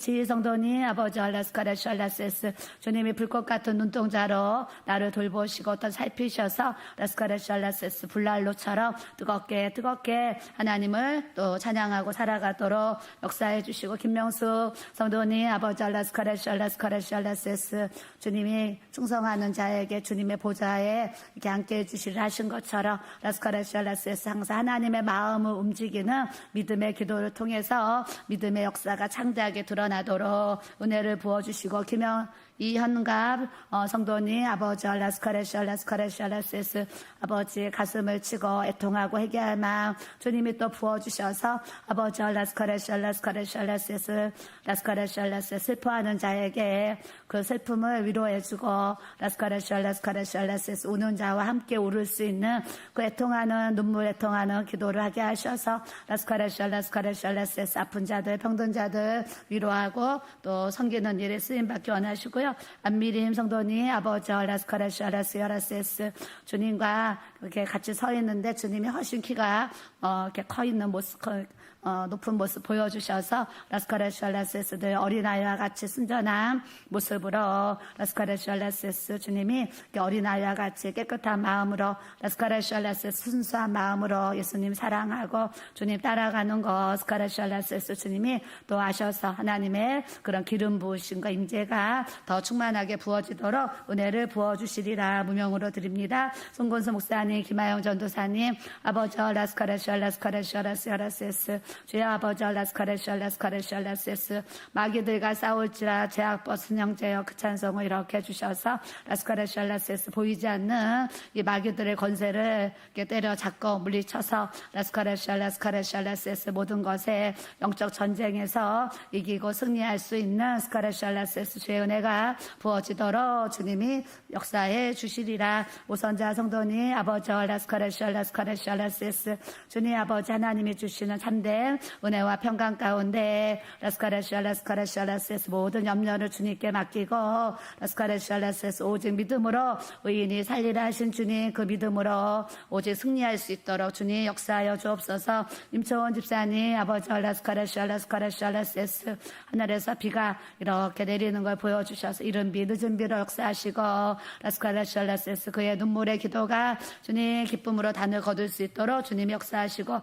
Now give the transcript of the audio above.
지성도니 아버지 알라세스. 주님이 불꽃 같은 눈동자로 나를 돌보시고 또 살피셔서 라스카레시 알라세스 불난로처럼 뜨겁게 뜨겁게 하나님을 또 찬양하고 살아가도록 역사해 주시고 김명수 성도니 아버지 알라세스. 주님이 충성하는 자에게 주님의 보좌에 이렇게 함께 해 주시려 하신 것처럼 알라세스 항상 하나님의 마음을 움직이는 믿음의 기도를 통해서 믿음의 역사가 창대하게 드러나 도록 은혜를 부어주시고 김영 이현갑 어, 성도님 아버지 알라스카레시 알라스카레시 알라세스 아버지 가슴을 치고 애통하고 회개할 마음 주님이 또 부어주셔서 아버지 알라스카레시 알라스카레시 알라세스 라스카레시 알라세스 슬퍼하는 자에게 그 슬픔을 위로해주고 라스카레시 알라스카레시 알라세스 우는 자와 함께 울을 수 있는 그 애통하는 눈물 애통하는 기도를 하게 하셔서 라스카레시 알라스카레시 알라세스 아픈 자들 병든 자들 위로하 고 또 섬기는 일에 쓰임받기 원하시고요. 안미림 성도님 아버지 알라스카레시 알라스 알라세스 주님과 이렇게 같이 서 있는데 주님이 훨씬 키가 어, 이렇게 커 있는 모습 커- 어, 높은 모습 보여주셔서 라스카레샬라세스들 어린아이와 같이 순전한 모습으로 라스카레샬라세스 주님이 이렇게 어린아이와 같이 깨끗한 마음으로 라스카레샬라세스 순수한 마음으로 예수님 사랑하고 주님 따라가는 것 스카레샬라세스 주님이 또 아셔서 하나님 의 그런 기름 부으심과 임재가 더 충만하게 부어지도록 은혜를 부어주시리라 무명으로 드립니다. 송건수 목사님, 김하영 전도사님, 아버지 라스카레샬라스카레샬라스카레샬라세스 주의 아버지 라스카레샬라스카레샬라세스 마귀들과 싸울지라 제약 버스 형제여 그 찬송을 이렇게 해주셔서 라스카레샬라세스 보이지 않는 이 마귀들의 권세를 때려 잡고 물리쳐서 라스카레샬라스카레샬라세스 모든 것에 영적 전쟁에서 이기고 승리할 수 있는 스카레샬라세스 주의 은혜가 부어지도록 주님이 역사해 주시리라. 오선자 성도님 아버지 라스카레샬라 스카레샬라세스. 주님 아버지 하나님이 주시는 참된 은혜와 평강 가운데 라스카레샬라스카레샬라세스 모든 염려를 주님께 맡기고 라스카레샬라세스 오직 믿음으로 의인이 살리라 하신 주님 그 믿음으로 오직 승리할 수 있도록 주님 역사하여 주옵소서. 임초원 집사님 아버지 라스카레샬라스카레샬라세스 하늘에서 비가 이렇게 내리는 걸 보여주셔서 이른 비 늦은 비로 역사하시고 라스카레샬라세스 그의 눈물의 기도가 주님 기쁨으로 단을 거둘 수 있도록 주님 역사하시고